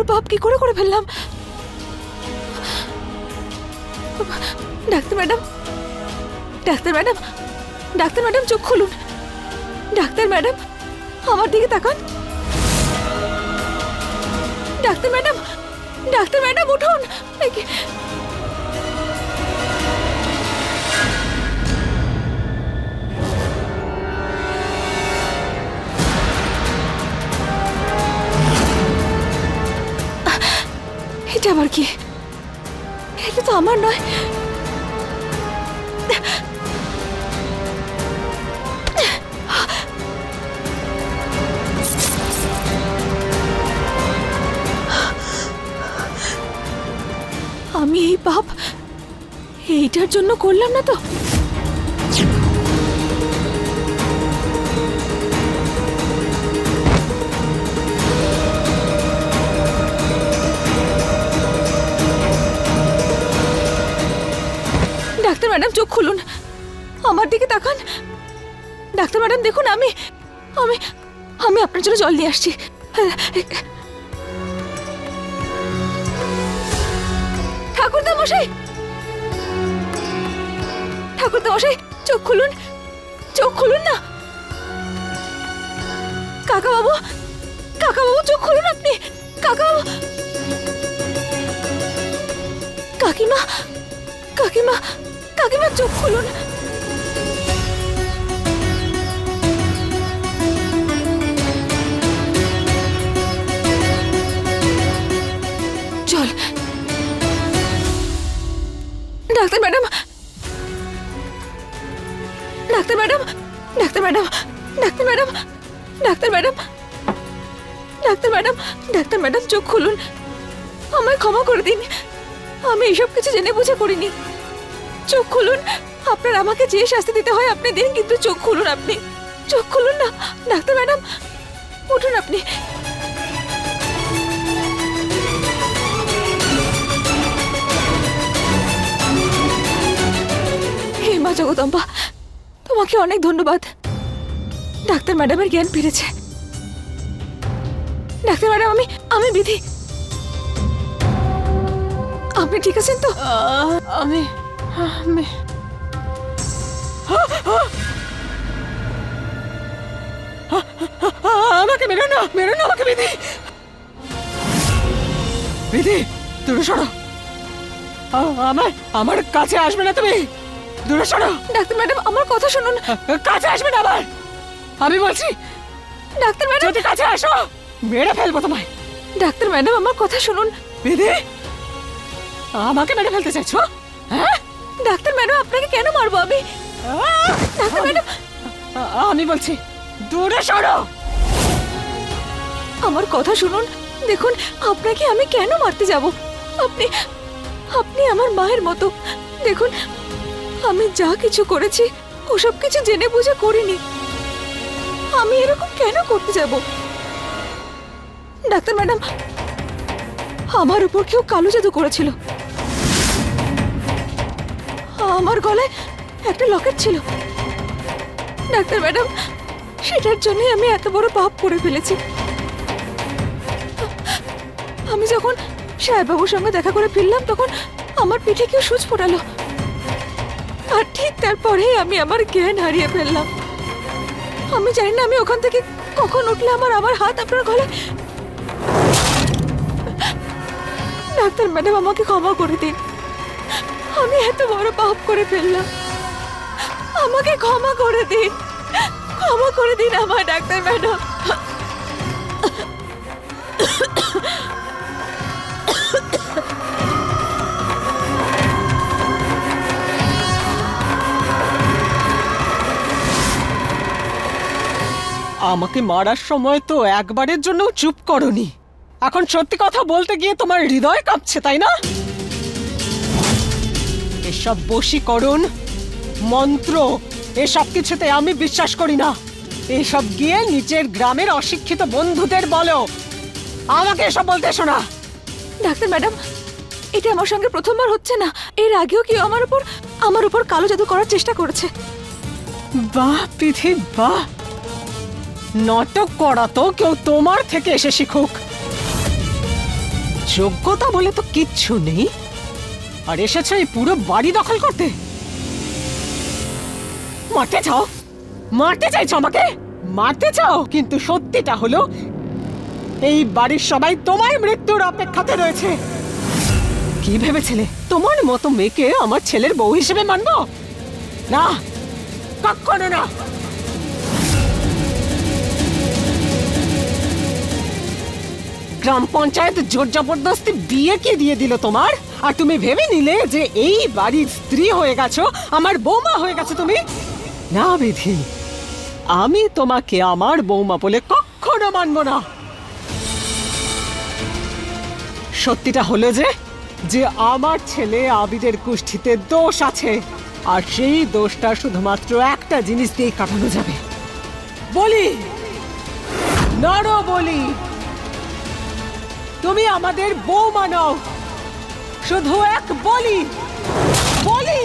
বড় পাপ কি করে করে ফেললাম? Doctor madam doctor madam doctor madam, চোখ খুলুন। ডাক্তার ম্যাডাম, আমার দিকে তাকান। ডাক্তার ম্যাডাম ডাক্তার ম্যাডাম, উঠুন। আবার কি? এটা তো আমার নয়। আমি এই পাপ এইটার জন্য করলাম না তো? ম্যাডাম, চোখ খুলুন। আমার দিকে তাকান। ডাক্তার ম্যাডাম, দেখুন, আমি আমি আমি আপনার জন্য জল নিয়ে আসছি। ঠাকুরদা মশাই! ঠাকুরদা মশাই, চোখ খুলুন। চোখ খুলুন না। কাকা বাবু কাকা বাবু চোখ খুলুন আপনি। কাকা বাবু কাকিমা কাকিমা। কাকিমা, চোখ খুলুন। চল। Doctor madam. Doctor madam doctor madam doctor madam doctor madam. Doctor madam doctor madam, চোখ খুলুন। আমায় ক্ষমা করে দিন। আমি এসব কিছু জেনে বুঝে করিনি। চোখ খুলুন। আপনার আমাকে যে শাস্তি দিতে হয় আপনি দিন, কিন্তু চোখ খুলুন আপনি। চোখ খুলুন না। ডাক্তার ম্যাডাম, উঠুন আপনি। হে মা জগদম্বা, তোমাকে অনেক ধন্যবাদ। ডাক্তার ম্যাডামের জ্ঞান ফিরেছে। ডাক্তার ম্যাডাম, আমি আমি বিধি। আপনি ঠিক আছেন তো? আমি আমি আমাকে মেরো না মেরো না আমাকে বিধি। বিধি দূরে সরো। আমার আমার কাছে আসবে না তুমি। দূরে সরো। ডাক্তার ম্যাডাম আমার কথা শুনুন। কাছে আসবে না আবার আমি বলছি ডাক্তার ম্যাডাম। যদি কাছে আসো মেরে ফেলব তোমায়। ডাক্তার ম্যাডাম আমার কথা শুনুন। বিধি আমাকে মেরে ফেলতে চাইছো? হ্যাঁ? ডাক্তার ম্যাডাম আপনাকে কেন মারবো আমি! Doctor madam! আমি বলছি দূরে সরো! আমার কথা শুনুন দেখুন আপনাকে আমি কেন মারতে যাব? আপনি আপনি আমার মায়ের মতো। দেখুন আমি যা কিছু করেছি ওসব কিছু জেনে বুঝে করিনি। আমি এরকম কেন করতে যাব? ডাক্তার ম্যাডাম আমার উপর কেউ কালো জাদু করেছিল। আমার গলায় একটা লকেট ছিল। ডাক্তার ম্যাডাম, সেটার জন্যই আমি এত বড় পাপ করে ফেলেছি। আমি যখন সাহেববাবুর সঙ্গে দেখা করে ফিরলাম, তখন আমার পিঠে কেউ সুচ ফোটালো। আর ঠিক তারপরেই আমি আমার জ্ঞান হারিয়ে ফেললাম। আমি জানি না আমি ওখান থেকে কখন উঠলে আমার আমার হাত আপনার গলায়। ডাক্তার ম্যাডাম, আমাকে ক্ষমা করে দিন। আমি এত বড় পাপ করে ফেললাম। আমাকে ক্ষমা করে দিন। ক্ষমা করে দিন আমার ডাক্তার ম্যাডাম। আমাকে মারার সময় তো একবারের জন্য চুপ করনি। এখন সত্যি কথা বলতে গিয়ে তোমার হৃদয় কাঁপছে, তাই না? এসব বশীকরণ মন্ত্র এসব কিছুতে আমি বিশ্বাস করি না। এসব গিয়ে নিজের গ্রামের অশিক্ষিত বন্ধুদের বলো। আমাকে এসব বলতে শোনা ডাক্তার ম্যাডাম এটা আমার সঙ্গে প্রথমবার হচ্ছে না। এর আগেও কেউ আমার উপর আমার উপর কালো জাদু করার চেষ্টা করেছে। বাহ পিথি বাহ। নাটক করা তো কেউ তোমার থেকে এসে শিখুক। যোগ্যতা বলে তো কিচ্ছু নেই। আর এসেছ এই পুরো বাড়ি দখল করতে। মারতে চাও? মারতে চাইছো আমাকে? মারতে চাও? কিন্তু সত্যিটা হলো, এই বাড়ির সবাই তোমার মৃত্যুর অপেক্ষাতে রয়েছে। কি ভেবেছিলে? তোমার মতো মেয়েকে আমার ছেলের বউ হিসেবে মানবো? না, কখনো না। গ্রাম পঞ্চায়েত জোর জবরদস্তি বিয়ে কি দিয়ে দিল তোমার? আর তুমি ভেবে নিলে যে এই বাড়ির স্ত্রী হয়ে গেছো, আমার বৌমা হয়ে গেছো তুমি? না বিধি, আমি তোমাকে আমার বৌমা বলে কখনো মানবো না। সত্যিটা হলো যে যে আমার ছেলে আবিদের কুষ্ঠিতে দোষ আছে, আর সেই দোষটা শুধুমাত্র একটা জিনিস দিয়েই কাটানো যাবে। বলি নর বলি, তুমি আমাদের বৌমা নও। শুধু এক বলি বলি।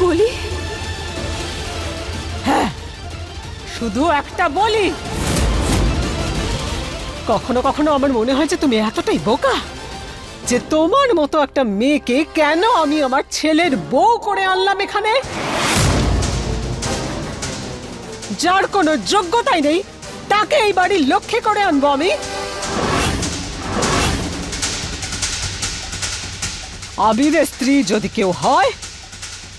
বলি? হ্যাঁ শুধু একটা বলি। কখনো কখনো আমার মনে হয় যে তুমি এতটাই বোকা যে তোমার মতো একটা মেয়েকে কেন আমি আমার ছেলের বউ করে আনলাম এখানে? যার কোনো যোগ্যতাই নেই, তাকে এই বাড়ির লক্ষ্যে করে আনব আমি। আবিরের স্ত্রী যদি কেউ হয়,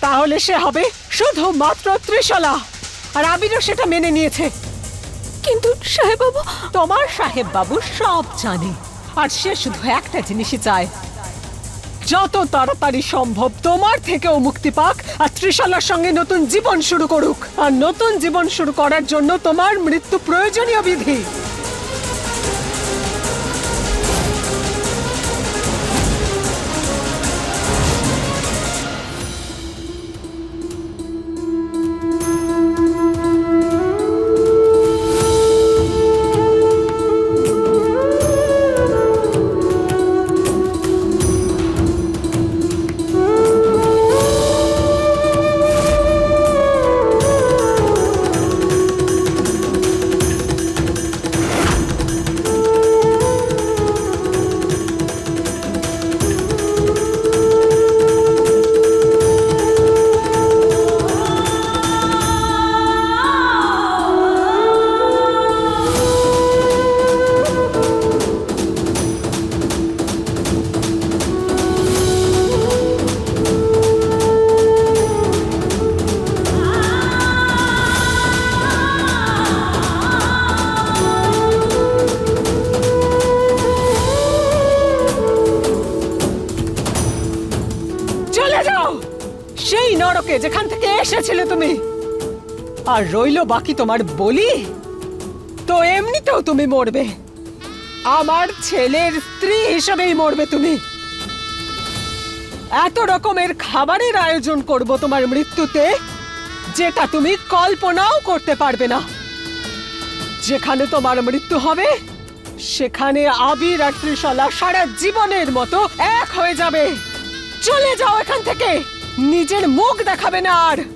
তাহলে সে হবে শুধু মাত্র ত্রিশলা। আর আবিরও সেটা মেনে নিয়েছে। কিন্তু সাহেব বাবু তোমার সাহেব বাবু সব জানে। আর সে শুধু একটা জিনিসই চায় যত তাড়াতাড়ি সম্ভব তোমার থেকেও মুক্তি পাক আর ত্রিশালার সঙ্গে নতুন জীবন শুরু করুক। আর নতুন জীবন শুরু করার জন্য তোমার মৃত্যু প্রয়োজনীয় বিধি। যেখান থেকে এসেছিলে তুমি? আর রইল বাকি তোমার বলি? তো এমনিতেও তুমি মরবে। আমার ছেলের স্ত্রী হিসেবেই মরবে তুমি। এত রকমের খাবারের আয়োজন করব তোমার মৃত্যুতে, যেটা তুমি কল্পনাও করতে পারবে না। যেখানে তোমার মৃত্যু হবে, সেখানে আবির আর ত্রিশলা সারা জীবনের মতো এক হয়ে যাবে। চলে যাও এখান থেকে! নিজের মুখ দেখাবে না আর।